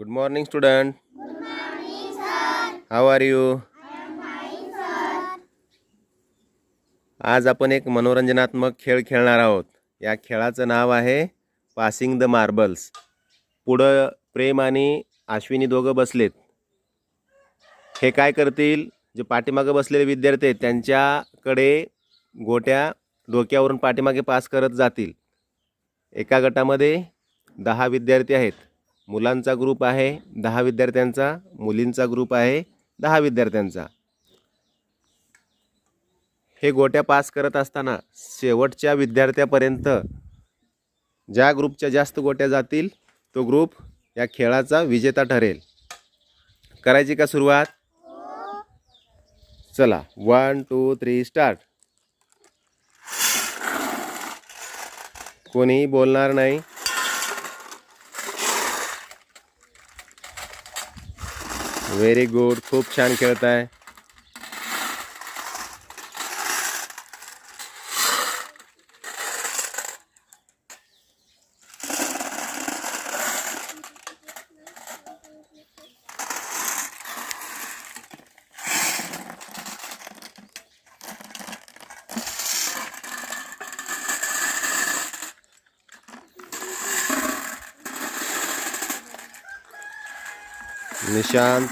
Good morning, student. How are you? आज आपण एक मनोरंजनात्मक खेळ खेळणार आहोत. या खेळाचं नाव आहे पासिंग द मार्बल्स पुढं प्रेम आणि आश्विनी दोघं बसलेत. हे काय करतील? जे पाठीमागं बसलेले विद्यार्थी आहेत त्यांच्याकडे गोट्या डोक्यावरून पाठीमागे पास करत जातील. एका गटामध्ये दहा विद्यार्थी आहेत. मुलांचा ग्रुप आहे दहा विद्यार्थ्यांचा मुलींचा ग्रुप आहे दहा विद्यार्थ्यांचा. हे गोट्या पास करत असताना शेवटच्या विद्यार्थ्यापर्यंत ज्या ग्रुपच्या जास्त गोट्या जातील तो ग्रुप या खेळाचा विजेता ठरेल. करायची का सुरुवात? चला वन टू थ्री स्टार्ट कोणीही बोलणार नाही. व्हेरी गुड खूप छान खेळत आहे. निशांत.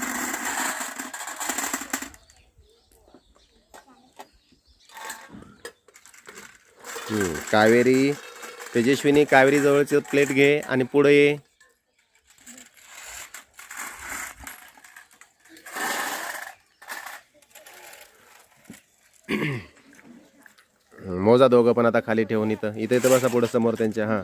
कावेरी. तेजस्विनी कावेरी जवळचं प्लेट घे आणि पुढे ये. मोजा दोघं पण आता खाली ठेवून इथं. इथं इथं बसा पुढं समोर त्यांच्या हां.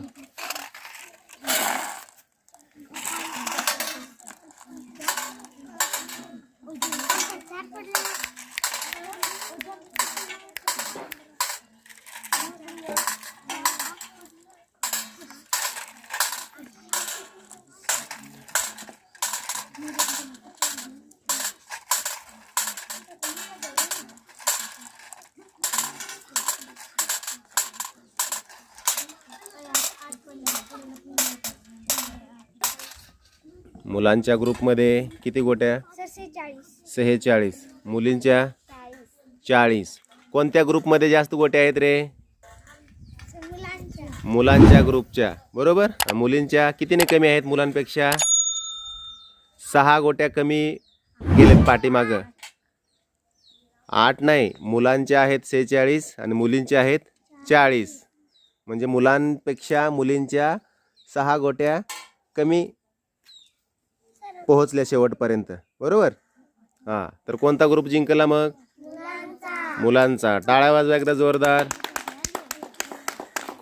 मुलांच्या ग्रुपमध्ये किती गोट्या? सेहेचाळीस. मुलींच्या? चाळीस. कोणत्या ग्रुपमध्ये जास्त गोट्या आहेत रे? मुलांच्या. ग्रुपच्या. बरोबर? मुलींच्या कितीने कमी आहेत मुलांपेक्षा? सहा गोट्या कमी गेलेत पाठीमागं. आठ नाही. मुलांच्या आहेत सेहेचाळीस आणि मुलींच्या आहेत चाळीस. म्हणजे मुलांपेक्षा मुलींच्या सहा गोट्या कमी पोहोचल्या शेवटपर्यंत. बरोबर? हां तर कोणता ग्रुप जिंकला मग? मुलांचा. टाळ्या वाजवा एकदा जोरदार.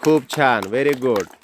खूप छान. Very good